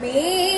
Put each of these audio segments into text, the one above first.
Me.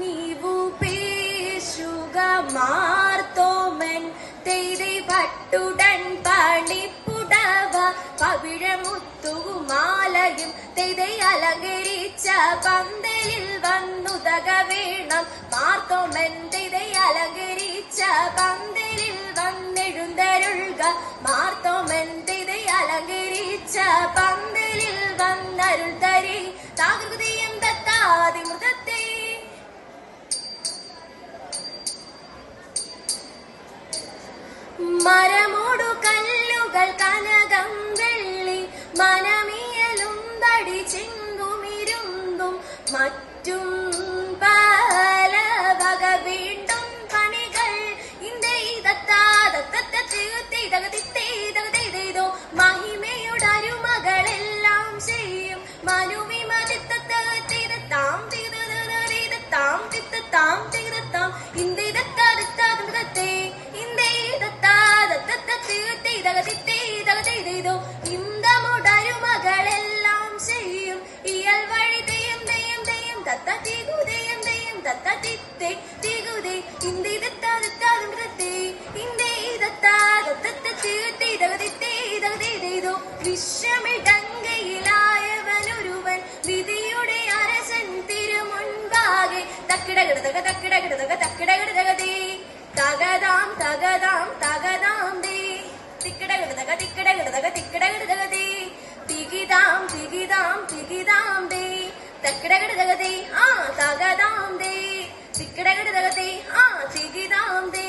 പവിഴമുത്തുമാലയും തെയ്തൈ അലങ്കരിച്ച പന്തലിൽ വന്നു തക വേണം. മാർത്തോമൻ തെയ്തൈ അലങ്കരിച്ച പന്തലിൽ വന്നെഴുന്തരുൾക മാർത്തോമൻ തെയ്തൈ അലങ്കരിച്ച പന്തലിൽ വന്നരുൾ തരി. താകൃതിയും ദത്താതി മൃഗത്തെ. മരമോടു കല്ലുകൾ കനകം വെള്ളി മനമിയലും തടി ചെങ്കുമിരുന്നും മറ്റും தக தக்கிடகிடு தக தக்கிடகிடு தகதி தகதாம் தகதாம் தகதாம் தி. திக்கிடகிடு தக திக்கிடகிடு தக திக்கிடகிடு தகதி திகிதாம் திகிதாம் திகிதாம் தி. தக்கிடகிடு தகதி ஆ தகதாம் தி. திக்கிடகிடு தகதி ஆ திகிதாம் தி.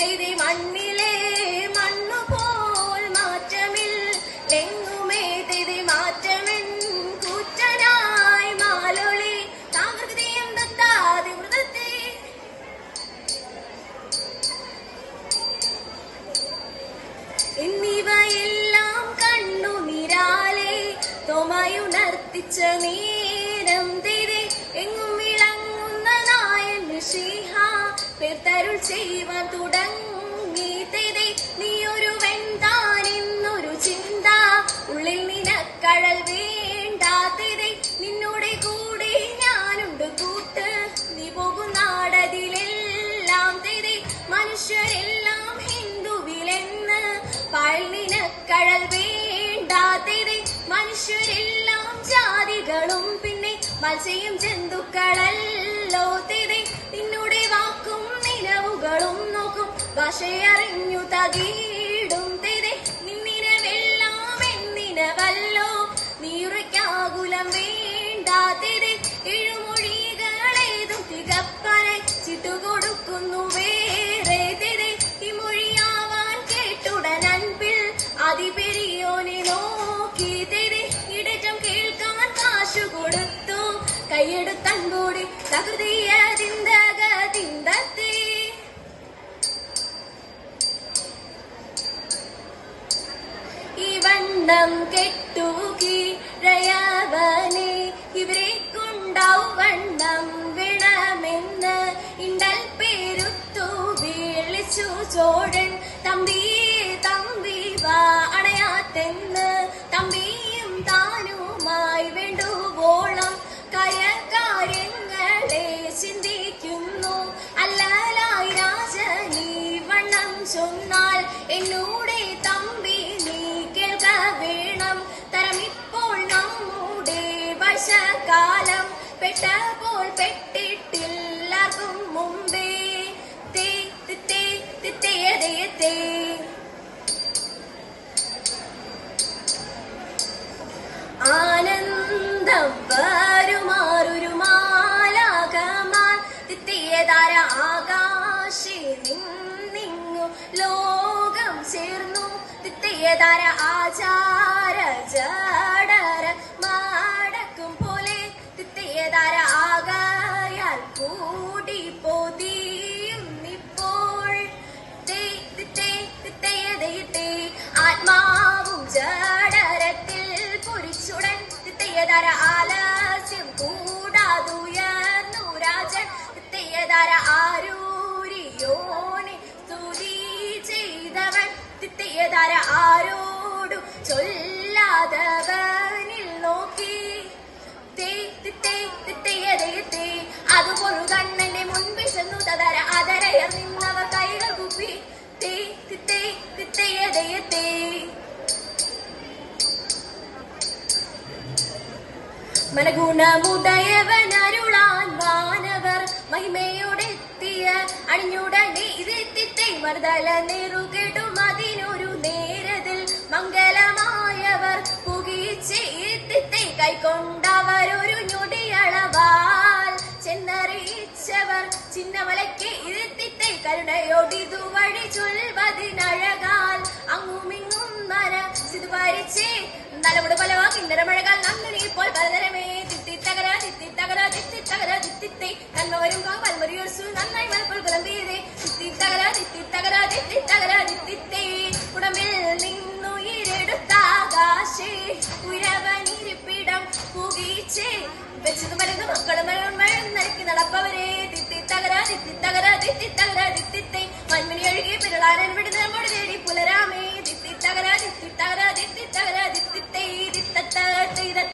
തെയ്തെ മണ്ണിലെ മണ്ണു പോൽ മാറ്റമിൽ എങ്ങുമേ തെയ്തെ മാറ്റമെൻ കൂറ്റനായി മാലൊളി. താകൃതിയും ദത്താതി മൃതത്തെ എന്നിവയെല്ലാം കണ്ണു നിരാലെ തൊമയുണർത്തിച്ച നേരം പെർത്തരുൾ ചെയ്യുവാൻ തുടങ്ങി. നീ ഒരു വെന്താനെന്നൊരു ചിന്ത. ഉള്ളിൽ നിനക്കഴൽ വേണ്ടാത്തിരെ നിന്നോടെ കൂടെ ഞാനുണ്ട് കൂട്ട്. നീ പോകുന്നാടതിലെല്ലാം തിരെ മനുഷ്യരെല്ലാം ഹിന്ദുവിലെന്ന്. പാൽ നിനക്കഴൽ വേണ്ടാത്തിരെ മനുഷ്യരെല്ലാം ജാതികളും. പിന്നെ മത്സ്യം ജന്തുക്കളല്ലോ. വാക്കും നിലവുകളും നോക്കും. ഭാഷയറിഞ്ഞു തകീടും തിരെ നിന്നിനവെല്ലാം എന്നിനവല്ലോ നീറയ്ക്കാകുലം വേണ്ടാത്തിരെ എഴുമൊഴികളേതും തികപ്പനെ ചിട്ടുകൊടുക്കുന്നു തിരെ കേട്ടുടൻ നോക്കി തിരെ കേൾക്കാൻ കാശു കൈയെടുത്തൻകൂടി തകൃതിയ ചിന്തക തിന്തത്തെ നാണം കെട്ടു കീഴയവനെ. ഇവരെ കൊണ്ടാവും വണ്ണം വേണമെന്ന് ഇണ്ടൽ പേരുത്തു വിളിച്ചു ചോടൻ. തമ്പി തമ്പി വാ അണയാത്തെന്ന് പെട്ടപ്പോൾ പെട്ടിട്ടില്ലാർക്കും മുമ്പേ. തേ തേ തേ തേ. ആനന്ദം വരുമാറൊരു മാലാകമാർ തിത്തിയതാര ആകാശി ലോകം ചേർന്നു. തിത്തിയതാര ആചാര ജഡര തിത്തയ്യതാര ആലസ്യം കൂടാതുയർന്നു രാജൻ തിത്തയ്യതാര ആരൂരിയോനെ സ്തുതി ചെയ്തവൻ. തിത്തയ്യതാര ആരോടും ചൊല്ലാതവനിൽ നോക്കി. അതുപോലു കണ്ണന്റെ മുൻപിശന്നു തതര അതരയർ നിന്നവ മനഗുണമുടയവനരുളാൻ മാനവർ മഹിമയോടെത്തിയ അണിഞ്ഞുടനെ ഇതെത്തിത്തെ മറുതല നെറുകെടും അതിനൊരു നേരതിൽ മംഗലമായവർ പുകിച്ച് എത്തിത്തെ. കൈക്കൊണ്ടവരൊരു ഞൊടിയളവാൽ ചെന്നറിയിച്ചവർ ചിന്നമലയ്ക്ക് ഇരുത്തിത്തെ കരുണയോടിതു വഴി ചൊൽവതിനഴകാൽ അങ്ങുമിങ്ങും നര സിതുവരിച്ചേ നലമുട് പലവാ കിന്നരമഴകാൽ നന്ദി ഇപ്പോൾ പലതരമേ തിത്തി തകര തിത്തി തകര തിത്തി തകര തിത്തിത്തെ തിത്തി തകര തിത്തിത്തെ. ഉടമ്പിൽ നിന്നുയിരെടുത്താകാശേ. ഉയവനിരിപ്പിടം പുകീച്ചേ. വെച്ചത് മരുന്ന് മക്കളും മഴന്നരക്കി നടപ്പവരെ തിത്തി തകര തിത്തി തകര തിത്തി തകര തിത്തിത്തെ ഒഴുകി പിരളാനൻ വിടുന്ന